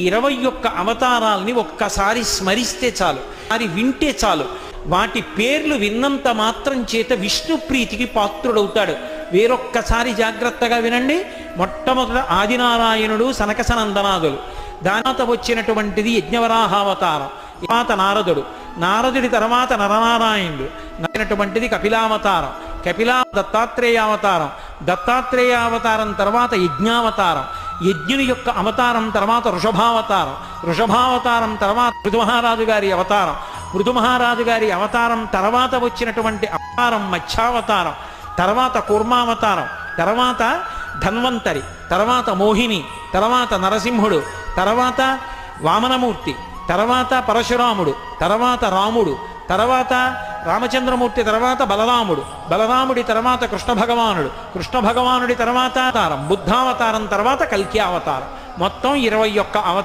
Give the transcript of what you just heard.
ఇరవై ఒక్క అవతారాల్ని ఒక్కసారి స్మరిస్తే చాలు అది వింటే చాలు. వాటి పేర్లు విన్నంత మాత్రం చేత విష్ణు ప్రీతికి పాత్రుడవుతాడు. వేరొక్కసారి జాగ్రత్తగా వినండి. మొట్టమొదట ఆదినారాయణుడు సనకసనందనాథులు. దానాత వచ్చినటువంటిది యజ్ఞవరాహావతారం. తర్వాత నారదుడు. నారదుడి తర్వాత నరనారాయణుడు. నచ్చినటువంటిది కపిలావతారం. కపిలా దత్తాత్రేయావతారం. దత్తాత్రేయావతారం తర్వాత యజ్ఞావతారం. యజ్ఞుని యొక్క అవతారం తర్వాత వృషభావతారం వృషభావతారం తర్వాత మృదుమహారాజు గారి అవతారం. మృదుమహారాజు గారి అవతారం తర్వాత వచ్చినటువంటి అవతారం మత్స్యావతారం తర్వాత కూర్మావతారం. తర్వాత ధన్వంతరి. తర్వాత మోహిని. తర్వాత నరసింహుడు. తర్వాత వామనమూర్తి. తర్వాత పరశురాముడు. తర్వాత రాముడు. తర్వాత రామచంద్రమూర్తి తర్వాత బలరాముడు. బలరాముడి తర్వాత కృష్ణ భగవానుడు. కృష్ణ భగవానుడి తర్వాత అవతారం. బుద్ధావతారం తర్వాత కల్కి అవతారం. మొత్తం ఇరవై ఒక్క అవతారం